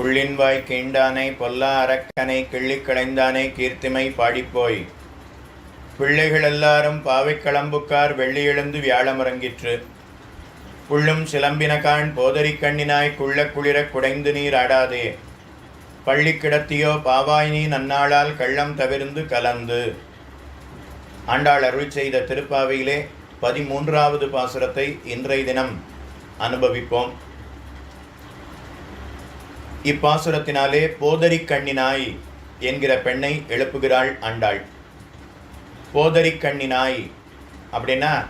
புள்ளின்வாய் கீண்டானை பொல்லா அரக்கனை கிள்ளிக் களைந்தானை கீர்த்திமை பாடிப்போய். பிள்ளைகள் எல்லாரும் பாவை களம்புக்கார் வெள்ளி எழுந்து வியாழமுறங்கிற்று. புள்ளும் சிலம்பினகான் போதரி கண்ணினாய் குள்ள குளிரக் குடைந்து நீர் ஆடாதே. பள்ளி கிடத்தியோ பாவாய் நீ நன்னாளால் கள்ளம் தவிர்ந்து கலந்து. ஆண்டாள் அருள் செய்த திருப்பாவையிலே பதிமூன்றாவது பாசுரத்தை இன்றைய தினம் அனுபவிப்போம். இப்பாசுரத்தினாலே போதரி கண்ணினாய் என்கிற பெண்ணை எழுப்புகிறாள் ஆண்டாள். போதரி கண்ணினாய் அப்படின்னா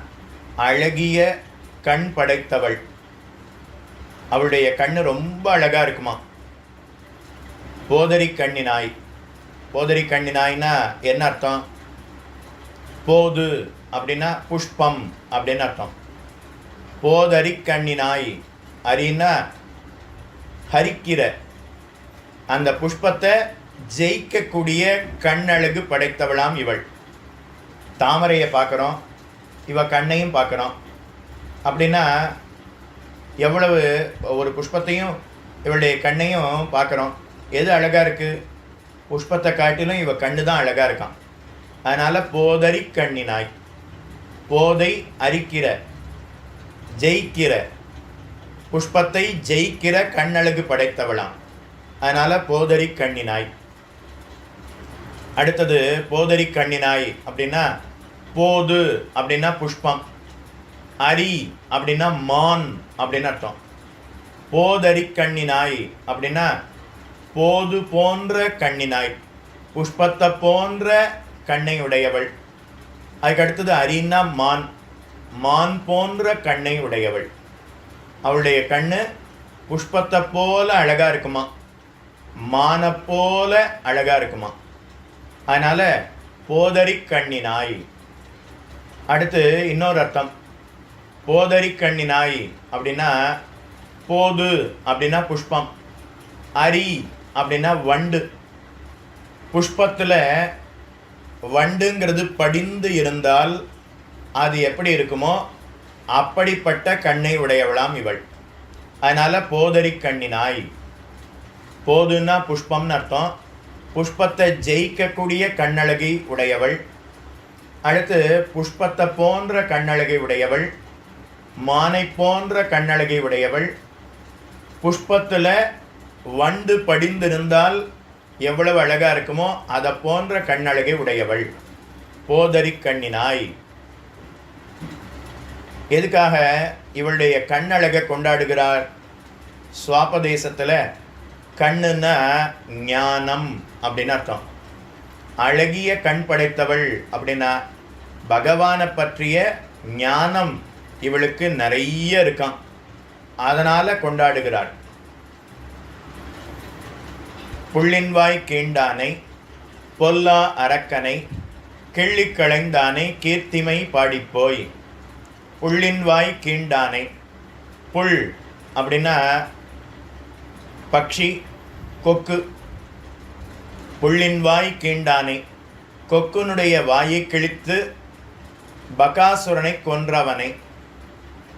அழகிய கண் படைத்தவள். அவளுடைய கண்ணு ரொம்ப அழகாக இருக்குமா? போதரி கண்ணினாய். போதரி கண்ணினாய்னா என்ன அர்த்தம்? போது அப்படின்னா புஷ்பம் அப்படின்னு அர்த்தம். போதரி கண்ணினாய். அரின்னா ஹரிக்கிற. அந்த புஷ்பத்தை ஜெயிக்கக்கூடிய கண்ணழகு படைத்தவளாம் இவள். தாமரையை பார்க்குறோம். இவ கண்ணையும் பார்க்குறோம். அப்படின்னா எவ்வளவு ஒரு புஷ்பத்தையும் இவளுடைய கண்ணையும் பார்க்குறோம். எது அழகாக இருக்குது புஷ்பத்தை காட்டிலும் இவ கண்ணு தான் அழகாக இருக்கான். அதனால் போதரி கண்ணினாய். போதை அரிக்கிற. ஜெயிக்கிற. புஷ்பத்தை ஜெயிக்கிற கண்ணழகு படைத்தவளாம். அதனால் போதரி கண்ணினாய் அடுத்தது போதரி கண்ணினாய் அப்படின்னா போது அப்படின்னா புஷ்பம். அரி அப்படின்னா மான் அப்படின்னு அர்த்தம். போதரி கண்ணினாய் அப்படின்னா போது போன்ற கண்ணினாய் புஷ்பத்தை போன்ற கண்ணை உடையவள். அதுக்கு அடுத்தது அரின்னா மான். மான் போன்ற கண்ணை உடையவள். அவளுடைய கண்ணு புஷ்பத்தை போல அழகாக இருக்குமா? மானை போல அழகாக இருக்குமா? அதனால் போதரி கண்ணினாய். அடுத்து இன்னொரு அர்த்தம். போதரி கண்ணினாய் அப்படின்னா போது அப்படின்னா புஷ்பம். அரி அப்படின்னா வண்டு. புஷ்பத்தில் வண்டுங்கிறது படிந்து இருந்தால் அது எப்படி இருக்குமோ அப்படிப்பட்ட கண்ணை உடையவளாம் இவள். அதனால் போதரி கண்ணினாய் போதுன்னா புஷ்பம்னு அர்த்தம். புஷ்பத்தை ஜெயிக்கக்கூடிய கண்ணழகை உடையவள். அடுத்து புஷ்பத்தை போன்ற கண்ணழகை உடையவள். மானை போன்ற கண்ணழகை உடையவள். புஷ்பத்தில் வண்டு படிந்திருந்தால் எவ்வளவு அழகாக இருக்குமோ அதை போன்ற கண்ணழகை உடையவள். போதரி கண்ணினாய் எதுக்காக இவளுடைய கண்ணழகை கொண்டாடுகிறார்? சுவாபதேசத்தில் கண்ணுன்னா ஞானம் அப்படின்னு அர்த்தம். அழகிய கண் படைத்தவள் அப்படின்னா பகவானை பற்றிய ஞானம் இவளுக்கு நிறைய இருக்கான் அதனால் கொண்டாடுகிறாள். புள்ளின்வாய் கீண்டானை பொல்லா அரக்கனை கிள்ளிக்களைந்தானை கீர்த்திமை பாடிப்போய். புள்ளின்வாய் கீண்டானை. புல் அப்படின்னா பக்ஷி கொக்கு. புள்ளின்வாய் கீண்டானை. கொக்குனுடைய வாயை கிழித்து பகாசுரனை கொன்றவனை.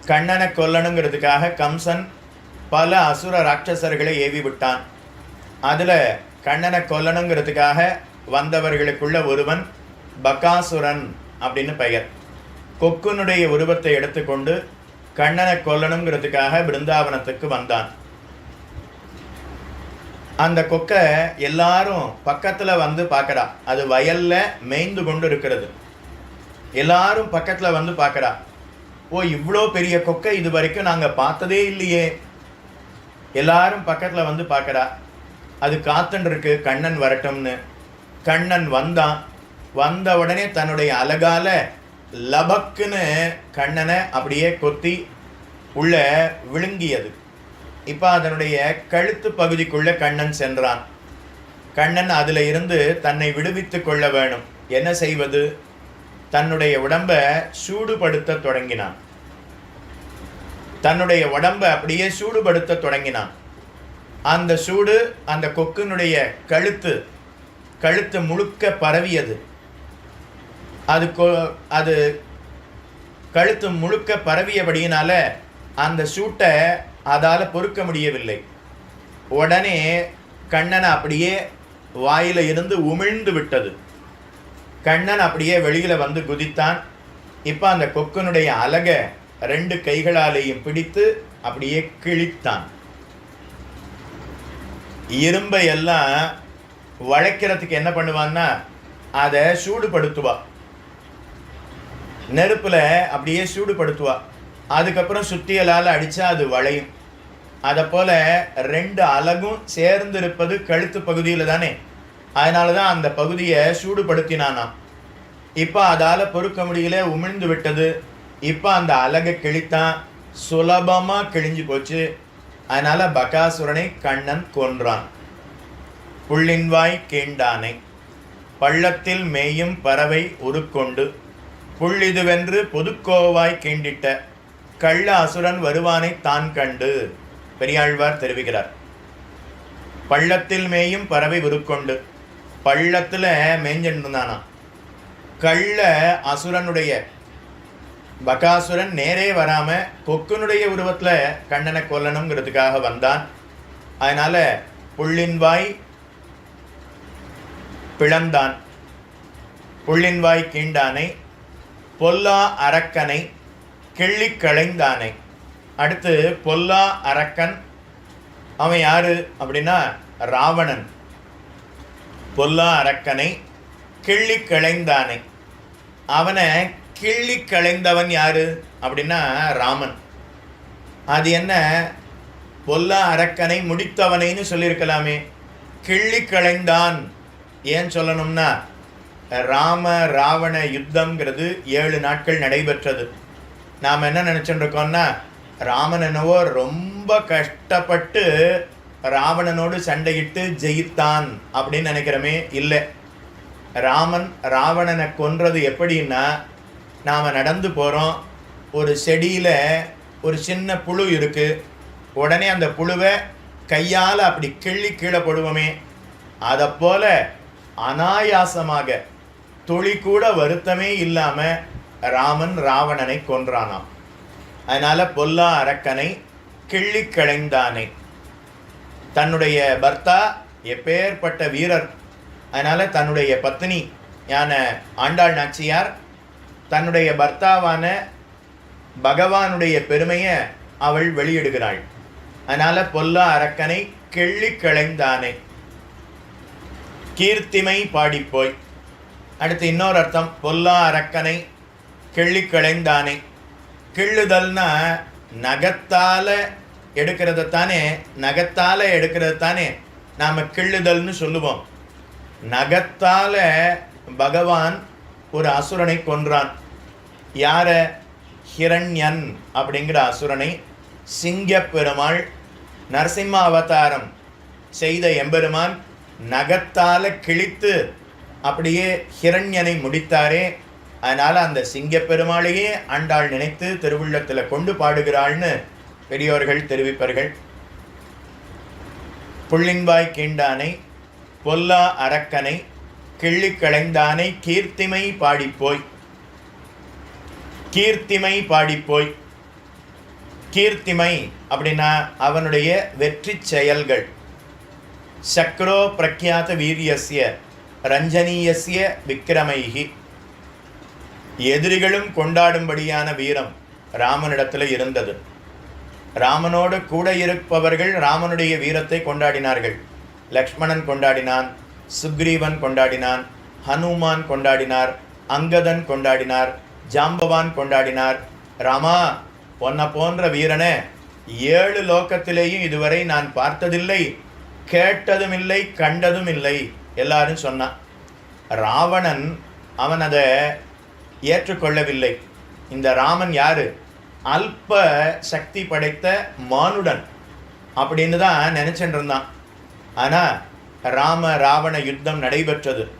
கண்ணனை கொல்லணுங்கிறதுக்காக கம்சன் பல அசுர ராட்சசர்களை ஏவி விட்டான் அதில் கண்ணனை கொல்லணுங்கிறதுக்காக வந்தவர்களுக்குள்ள ஒருவன் பகாசுரன் அப்படின்னு பெயர். கொக்குனுடைய உருவத்தை எடுத்துக்கொண்டு கண்ணனை கொல்லணுங்கிறதுக்காக பிருந்தாவனத்துக்கு வந்தான். அந்த கொக்கை எல்லாரும் பக்கத்தில் வந்து பார்க்கறா. அது வயல்ல மேய்ந்து கொண்டு இருக்கிறது. எல்லாரும் பக்கத்தில் வந்து பார்க்கறா. ஓ இவ்வளோ பெரிய கொக்கை இது வரைக்கும் நாங்கள் பார்த்ததே இல்லையே. எல்லாரும் பக்கத்தில் வந்து பார்க்கறா. அது காத்துன்ருக்கு கண்ணன் வரட்டும்னு. கண்ணன் வந்தான். வந்த உடனே தன்னுடைய அழகால லபக்குன்னு கண்ணனை அப்படியே கொத்தி உள்ள விழுங்கியது. இப்போ அதனுடைய கழுத்து பகுதிக்குள்ளே கண்ணன் சென்றான். கண்ணன் அதில் இருந்து தன்னை விடுவித்து கொள்ள வேணும். என்ன செய்வது? தன்னுடைய உடம்பை சூடுபடுத்த தொடங்கினான். தன்னுடைய உடம்ப அப்படியே சூடுபடுத்த தொடங்கினான். அந்த சூடு அந்த கொக்கினுடைய கழுத்து கழுத்து முழுக்க பரவியது. அது கொ- அது கழுத்து முழுக்க பரவியபடியினால் அந்த சூட்டை அதால் பொறுக்க முடியவில்லை. உடனே கண்ணன் அப்படியே வாயில் இருந்து உமிழ்ந்து விட்டது. கண்ணன் அப்படியே வெளியில் வந்து குதித்தான். இப்போ அந்த கொக்கனுடைய அலகை ரெண்டு கைகளாலேயும் பிடித்து அப்படியே கிழித்தான். இரும்பை எல்லாம் வளைக்கிறதுக்கு என்ன பண்ணுவான்னா அதை சூடுபடுத்துவாள் நெருப்பில் அப்படியே சூடுபடுத்துவா. அதுக்கப்புறம் சுத்தியலால் அடித்தா அது வளையும். அதை போல் ரெண்டு அலகும் சேர்ந்து இருப்பது கழுத்து பகுதியில் தானே? அதனால தான் அந்த பகுதியை சூடுபடுத்தினானாம். இப்போ அதால் பொறுக்க முடியல உமிழ்ந்து விட்டது. இப்போ அந்த அலகை கிழித்தான். சுலபமாக கிழிஞ்சு போச்சு. அதனால் பகாசுரனை கண்ணன் கொன்றான். புள்ளின்வாய் கேண்டானை. பள்ளத்தில் மேயும் பறவை உருக்கொண்டு புள்ளிதுவென்று பொதுக்கோவாய் கீண்டிட்ட கள்ள அசுரன் வருவானை தான் கண்டு பெரியாழ்வார் தெரிவிக்கிறார். பள்ளத்தில் மேயும் பறவை உருக்கொண்டு பள்ளத்தில் மேய்ஞ்சிருந்தானா கள்ள அசுரனுடைய பகாசுரன் நேரே வராமல் கொக்குனுடைய உருவத்தில் கண்ணனை கொல்லணுங்கிறதுக்காக வந்தான். அதனால் புள்ளின்வாய் பிளந்தான். புள்ளின்வாய் கீண்டானை பொல்லா அரக்கனை கிள்ளி களைந்தானை. அடுத்து பொல்லா அரக்கன் அவன் யார் அப்படின்னா ராவணன். பொல்லா அரக்கனை கிள்ளி களைந்தானை. அவனை கிள்ளி களைந்தவன் யார் அப்படின்னா ராமன். அது என்ன? பொல்லா அரக்கனை முடித்தவனைன்னு சொல்லியிருக்கலாமே. கிள்ளி களைந்தான். ஏன் சொல்லணும்னா ராம ராவண யுத்தம்ங்கிறது ஏழு நாட்கள் நடைபெற்றது. நாம் என்ன நினச்சிட்டுருக்கோம்னா ராமன் என்னவோ ரொம்ப கஷ்டப்பட்டு ராவணனோடு சண்டையிட்டு ஜெயித்தான் அப்படின்னு நினைக்கிறோமே இல்லை. ராமன் ராவணனை கொன்றது எப்படின்னா நாம் நடந்து போகிறோம் ஒரு செடியில் ஒரு சின்ன புழு இருக்குது உடனே அந்த புழுவை கையால் அப்படி கிள்ளி கீழே போடுவோமே. அதை போல் அனாயாசமாக துளி கூட வருத்தமே இல்லாமல் ராமன் ராவணனை கொன்றானாம். அதனால பொல்லா அரக்கனை கிள்ளி களைந்தானே தன்னுடைய பர்த்தா எப்பேற்பட்ட வீரர். அதனால தன்னுடைய பத்னி யான ஆண்டாள் நாச்சியார் தன்னுடைய பர்த்தாவான பகவானுடைய பெருமையை அவள் வெளியிடுகிறாள். அதனால பொல்லா அரக்கனை கிள்ளி களைந்தானே கீர்த்திமை பாடிப்போய். அடுத்து இன்னொரு அர்த்தம் பொல்லா அரக்கனை கிள்ளி களைந்தானே கிள்ளுதல்னா நகத்தால் எடுக்கிறது தானே நகத்தால் எடுக்கிறது தானே. நாம் கிள்ளுதல்னு சொல்லுவோம். நகத்தால் பகவான் ஒரு அசுரனை கொன்றான். யார? ஹிரண்யன் அப்படிங்கிற அசுரனை சிங்கப்பெருமாள் நரசிம்ம அவதாரம் செய்த எம்பெருமான் நகத்தால் கிழித்து அப்படியே ஹிரண்யனை முடித்தாரே. அதனால் அந்த சிங்கப்பெருமாளையே ஆண்டாள் நினைத்து திருவுள்ளத்தில் கொண்டு பாடுகிறாள்னு பெரியோர்கள் தெரிவிப்பார்கள். புள்ளின்பாய் கீண்டானை பொல்லா அரக்கனை கிள்ளி களைந்தானை கீர்த்திமை பாடிப்போய். கீர்த்திமை பாடிப்போய். கீர்த்திமை அப்படின்னா அவனுடைய வெற்றி செயல்கள். சக்ரோ பிரக்யாத வீரியசிய ரஞ்சனீயசிய விக்கிரமைகி எதிரிகளும் கொண்டாடும்படியான வீரம் ராமனிடத்தில் இருந்தது. ராமனோடு கூட இருப்பவர்கள் ராமனுடைய வீரத்தை கொண்டாடினார்கள். லக்ஷ்மணன் கொண்டாடினான் சுக்ரீவன் கொண்டாடினான் ஹனுமான் கொண்டாடினார் அங்கதன் கொண்டாடினார் ஜாம்பவான் கொண்டாடினார். ராமா பொன்ன போன்ற வீரனே ஏழு லோக்கத்திலேயும் இதுவரை நான் பார்த்ததில்லை கேட்டதும் இல்லை கண்டதும் இல்லை எல்லாரும் சொன்னான் ராவணன் அவன் அதை ஏற்றுக்கொள்ளவில்லை. இந்த ராமன் யார்? அல்ப சக்தி படைத்த மானுடன் அப்படின்னு தான் நினைச்சிட்டு இருந்தான். ராம ராவண யுத்தம் நடைபெற்றது.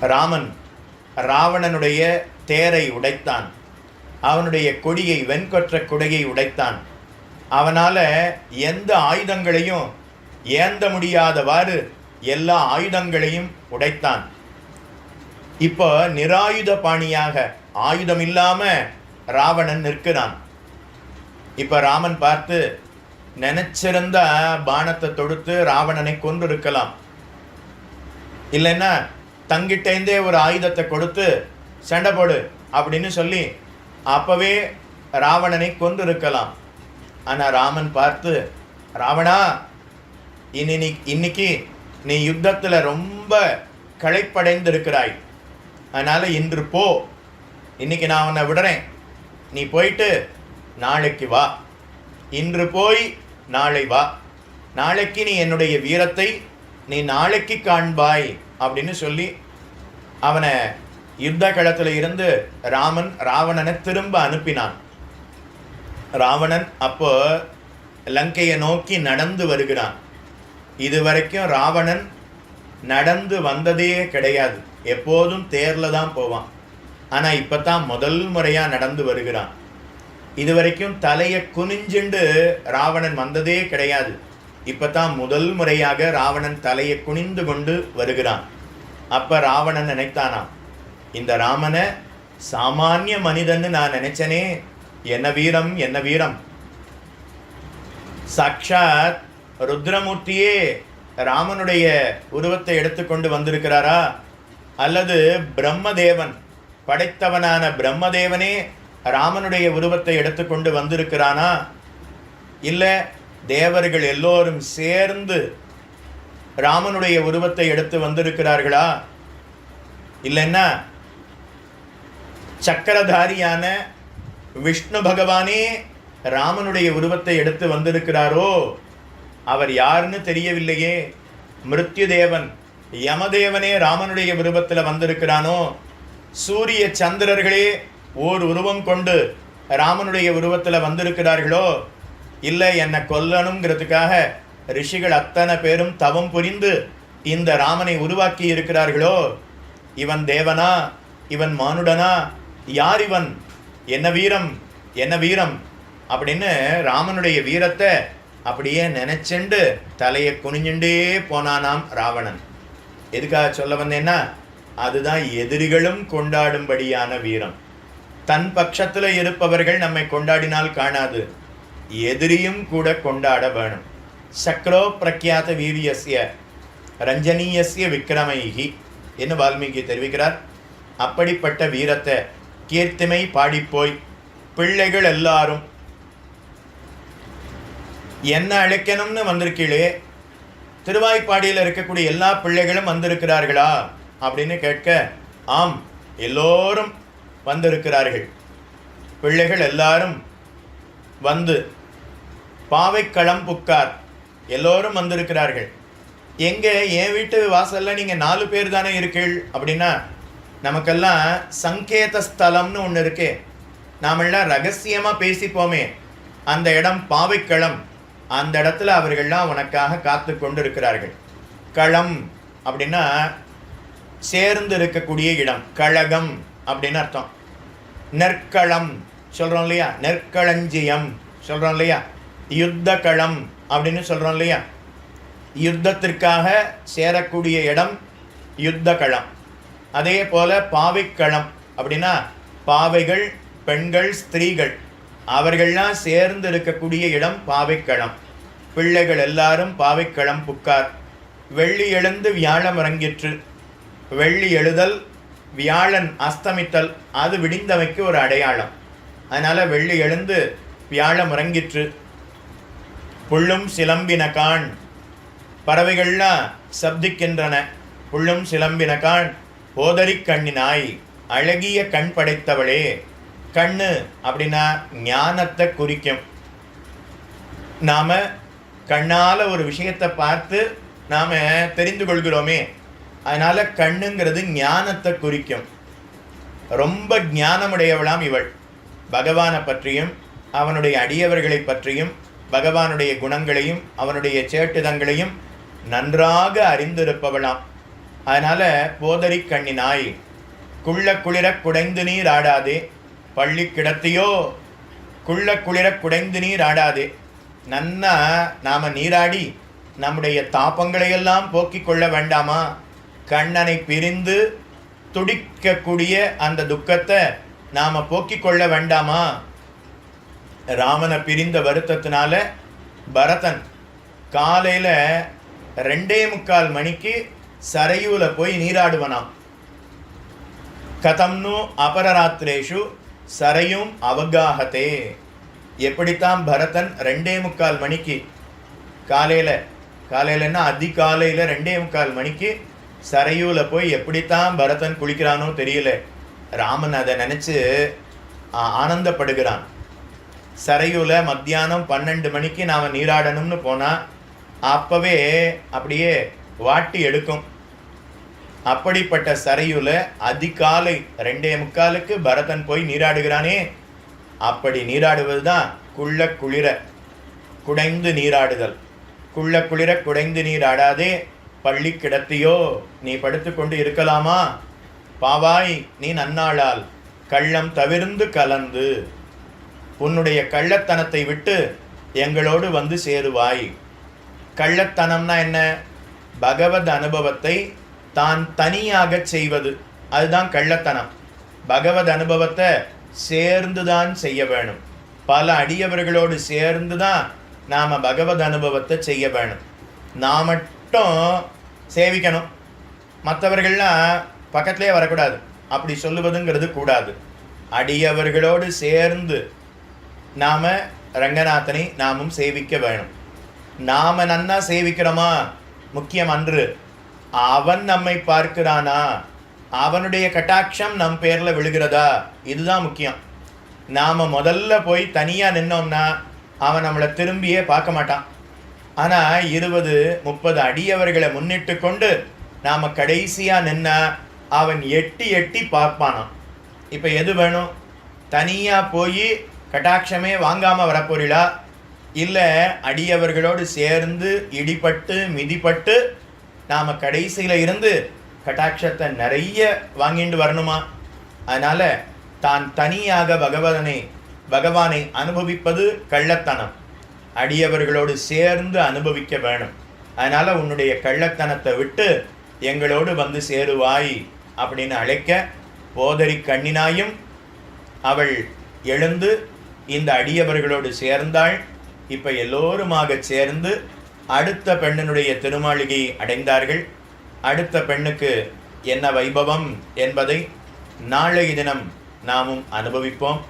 ராமன் ராவணனுடைய தேரை உடைத்தான். அவனுடைய கொடியை வெண்கொற்ற கொடையை உடைத்தான். அவனால் எந்த ஆயுதங்களையும் ஏந்த முடியாதவாறு எல்லா ஆயுதங்களையும் உடைத்தான். இப்போ நிராயுத பாணியாக ஆயுதம் இல்லாமல் ராவணன் நிற்கிறான். இப்போ ராமன் பார்த்து நினச்சிருந்த பானத்தை தொடுத்து ராவணனை கொன்று இருக்கலாம் இல்லைன்னா தங்கிட்டேந்தே ஒரு ஆயுதத்தை கொடுத்து சண்டை போடு அப்படின்னு சொல்லி அப்போவே ராவணனை கொன்று இருக்கலாம் ஆனால் ராமன் பார்த்து ராவணா இன்னி இன்னைக்கு நீ யுத்தத்தில் ரொம்ப களைப்படைந்திருக்கிறாய். அதனால் இன்று போ. இன்னைக்கு நான் உன்னை விடுறேன். நீ போயிட்டு நாளைக்கு வா. இன்று போய் நாளை வா. நாளைக்கு நீ என்னுடைய வீரத்தை நீ நாளைக்கு காண்பாய் அப்படின்னு சொல்லி அவனை யுத்த களத்தில் இருந்து ராமன் ராவணனை திரும்ப அனுப்பினான். ராவணன் அப்போ லங்கையை நோக்கி நடந்து வருகிறான். இதுவரைக்கும் ராவணன் நடந்து வந்ததே கிடையாது. எப்போதும் தேரில் தான் போவான். ஆனால் இப்போ தான் முதல் முறையாக நடந்து வருகிறான். இதுவரைக்கும் தலையை குனிஞ்சுண்டு ராவணன் வந்ததே கிடையாது. இப்போ தான் முதல் முறையாக ராவணன் தலையை குனிந்து கொண்டு வருகிறான். அப்போ ராவணன் நினைத்தானாம் இந்த ராமனை சாமானிய மனிதன்னு நான் நினைச்சனே என்ன வீரம் என்ன வீரம்? சாக்ஷாத் ருத்ரமூர்த்தியே ராமனுடைய உருவத்தை எடுத்துக்கொண்டு வந்திருக்கிறாரா? அல்லது பிரம்மதேவன் படைத்தவனான பிரம்மதேவனே ராமனுடைய உருவத்தை எடுத்துக்கொண்டு வந்திருக்கிறானா? இல்லை தேவர்கள் எல்லோரும் சேர்ந்து ராமனுடைய உருவத்தை எடுத்து வந்திருக்கிறார்களா? இல்லைன்னா சக்கரதாரியான விஷ்ணு பகவானே ராமனுடைய உருவத்தை எடுத்து வந்திருக்கிறாரோ? அவர் யாருன்னு தெரியவில்லையே. மிருத்யுதேவன் யமதேவனே ராமனுடைய விருபத்தில் வந்திருக்கிறானோ? சூரிய சந்திரர்களே ஓர் உருவம் கொண்டு ராமனுடைய உருவத்தில் வந்திருக்கிறார்களோ? இல்லை என்னை கொல்லணுங்கிறதுக்காக ரிஷிகள் அத்தனை பேரும் தவம் புரிந்து இந்த ராமனை உருவாக்கி இருக்கிறார்களோ? இவன் தேவனா? இவன் மானுடனா? யார் இவன்? என்ன வீரம்? என்ன வீரம்? அப்படின்னு ராமனுடைய வீரத்தை அப்படியே நினைச்சுண்டு தலையை குனிஞ்சுண்டே போனானாம் ராவணன். எதுக்காக சொல்ல வந்தேன்னா அதுதான் எதிரிகளும் கொண்டாடும்படியான வீரம். தன் பட்சத்தில் இருப்பவர்கள் நம்மை கொண்டாடினால் காணாது. எதிரியும் கூட கொண்டாட வேணும். சக்ரோ பிரக்யாத வீரியசிய ரஞ்சனீயசிய விக்ரமைகி என்று வால்மீகி தெரிவிக்கிறார். அப்படிப்பட்ட வீரத்தை கீர்த்திமை பாடிப்போய் பிள்ளைகள் எல்லாரும் என்ன அழைக்கணும்னு வந்திருக்கீளே? திருவாய்ப்பாடியில் இருக்கக்கூடிய எல்லா பிள்ளைகளும் வந்திருக்கிறார்களா? அப்படின்னு கேட்க ஆம் எல்லோரும் வந்திருக்கிறார்கள். பிள்ளைகள் எல்லாரும் வந்து பாவைக்களம் புக்கார். எல்லோரும் வந்திருக்கிறார்கள். எங்கே? என் வீட்டு வாசலில் நீங்கள் நாலு பேர் தானே இருக்கீள்? அப்படின்னா நமக்கெல்லாம் சங்கேத ஸ்தலம்னு ஒன்று இருக்கே. நாமெல்லாம் ரகசியமாக பேசிப்போமே. அந்த இடம் பாவைக்களம் அந்த இடத்துல அவர்கள்லாம் உனக்காக காத்து கொண்டு இருக்கிறார்கள் களம் அப்படின்னா சேர்ந்து இருக்கக்கூடிய இடம். கழகம் அப்படின்னு அர்த்தம். நெற்களம் சொல்கிறோம் இல்லையா? நெற்களஞ்சியம் சொல்கிறோம் இல்லையா? யுத்த களம் அப்படின்னு சொல்கிறோம் இல்லையா? யுத்தத்திற்காக சேரக்கூடிய இடம் யுத்த களம் அதே போல் பாவைக்களம் அப்படின்னா பாவைகள் பெண்கள் ஸ்திரீகள். அவர்கள்லாம் சேர்ந்து இருக்கக்கூடிய இடம் பாவைக்களம் பிள்ளைகள் எல்லாரும் பாவைக்களம் புக்கார். வெள்ளி எழுந்து வியாழம் இறங்கிற்று. வெள்ளி எழுதல் வியாழன் அஸ்தமித்தல் அது விடிந்தமைக்கு ஒரு அடையாளம். அதனால் வெள்ளி எழுந்து வியாழம் இறங்கிற்று. புள்ளும் சிலம்பின காண். பறவைகள்லாம் சப்திக்கின்றன. புள்ளும் சிலம்பின காண். போதரிக் கண்ணினாய் அழகிய கண் படைத்தவளே. கண்ணு அப்படின்னா ஞானத்தை குறிக்கும். நாம் கண்ணால் ஒரு விஷயத்தை பார்த்து நாம் தெரிந்து கொள்கிறோமே அதனால் கண்ணுங்கிறது ஞானத்தை குறிக்கும். ரொம்ப ஞானமுடையவளாம் இவள். பகவானை பற்றியும் அவனுடைய அடியவர்களை பற்றியும் பகவானுடைய குணங்களையும் அவனுடைய சேட்டுதங்களையும் நன்றாக அறிந்திருப்பவளாம். அதனால் போதறி கண்ணினாய் குள்ள குளிர குடைந்து நீர் ஆடாதே பள்ளி கிடத்தியோ குள்ள குளிர குடைந்து நீர் ஆடாதே. நன்னா நாம் நீராடி நம்முடைய தாபங்களையெல்லாம் போக்கிக் கொள்ள வேண்டாமா? கண்ணனை பிரிந்து துடிக்கக்கூடிய அந்த துக்கத்தை நாம் போக்கிக் கொள்ள வேண்டாமா? ராமனை பிரிந்த வருத்தத்தினால பரதன் காலையில் ரெண்டே முக்கால் மணிக்கு சரையூல போய் நீராடுவனாம். கதம்னு அபரராத்திரேஷு சரையும் அவகாகத்தே. எப்படித்தான் பரதன் ரெண்டே முக்கால் மணிக்கு காலையில் காலையிலன்னா அதிகாலையில் ரெண்டே முக்கால் மணிக்கு சரையூல போய் எப்படித்தான் பரதன் குளிக்கிறானோ தெரியல. ராமன் அதை நினச்சி ஆனந்தப்படுகிறான். சரையூவில் மத்தியானம் பன்னெண்டு மணிக்கு நாம் நீராடணும்னு போனால் அப்போவே அப்படியே வாட்டி எடுக்கும். அப்படிப்பட்ட சரையுல அதிகாலை ரெண்டே முக்காலுக்கு பரதன் போய் நீராடுகிறானே. அப்படி நீராடுவது தான் குள்ள குளிர குடைந்து நீராடுதல். குள்ள குளிர குடைந்து நீராடாதே. பள்ளி கிடத்தியோ நீ படுத்துக்கொண்டு இருக்கலாமா? பாவாய் நீ நன்னாளால் கள்ளம் தவிர்ந்து கலந்து உன்னுடைய கள்ளத்தனத்தை விட்டு எங்களோடு வந்து சேருவாய். கள்ளத்தனம்னா என்ன? பகவத் அனுபவத்தை தான் தனியாக செய்வது. அதுதான் கள்ளத்தனம். பகவத் அனுபவத்தை சேர்ந்து தான் செய்ய வேணும். பல அடியவர்களோடு சேர்ந்து தான் நாம் பகவத் அனுபவத்தை செய்ய வேணும். நான் மட்டும் சேவிக்கணும். மற்றவர்கள்லாம் பக்கத்திலே வரக்கூடாது. அப்படி சொல்லுவதுங்கிறது கூடாது. அடியவர்களோடு சேர்ந்து நாம் ரங்கநாதனை நாமும் சேவிக்க வேணும். நாம நன்னா சேவிக்கிறோமா? முக்கியம் அன்று. அவன் நம்மை பார்க்கிறானா? அவனுடைய கட்டாட்சம் நம் பேரில் விழுகிறதா? இதுதான் முக்கியம். நாம் முதல்ல போய் தனியாக நின்னோம்னா அவன் நம்மளை திரும்பியே பார்க்க மாட்டான். ஆனால் இருபது முப்பது அடியவர்களை முன்னிட்டு கொண்டு நாம் கடைசியாக நின்னா அவன் எட்டி எட்டி பார்ப்பானாம். இப்போ எது வேணும்? தனியாக போய் கட்டாட்சமே வாங்காமல் வரப்போறீளா? இல்லை அடியவர்களோடு சேர்ந்து இடிபட்டு மிதிப்பட்டு நாம் கடைசியில் இருந்து கட்டாட்சத்தை நிறைய வாங்கிட்டு வரணுமா? அதனால் தான் தனியாக பகவதனை பகவானை அனுபவிப்பது கள்ளத்தனம். அடியவர்களோடு சேர்ந்து அனுபவிக்க வேணும். அதனால் உன்னுடைய கள்ளத்தனத்தை விட்டு எங்களோடு வந்து சேருவாய் அப்படின்னு அழைக்க போதரி கண்ணினாயும் அவள் எழுந்து இந்த அடியவர்களோடு சேர்ந்தாள். இப்போ எல்லோருமாக சேர்ந்து அடுத்த பெண்ணினுடைய திருமாளிகை அடைந்தார்கள். அடுத்த பெண்ணுக்கு என்ன வைபவம் என்பதை நாளைய தினம் நாமும் அனுபவிப்போம்.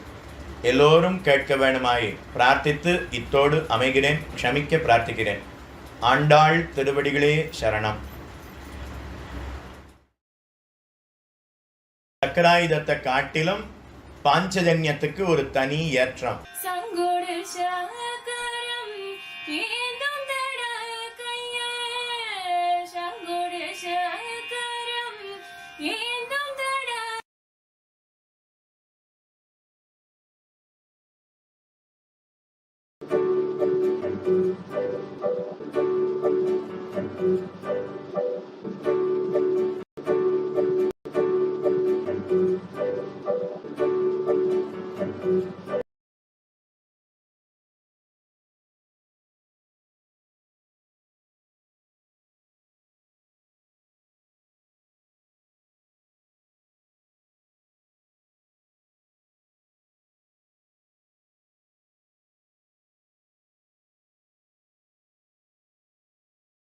எல்லோரும் கேட்க வேணுமாய் பிரார்த்தித்து இத்தோடு அமைகிறேன் க்ஷமிக்க பிரார்த்திக்கிறேன். ஆண்டாள் திருவடிகளே சரணம். சக்கராயுதத்தை காட்டிலும் பாஞ்சஜன்யத்துக்கு ஒரு தனி ஏற்றம். ശകരം എന്നും തട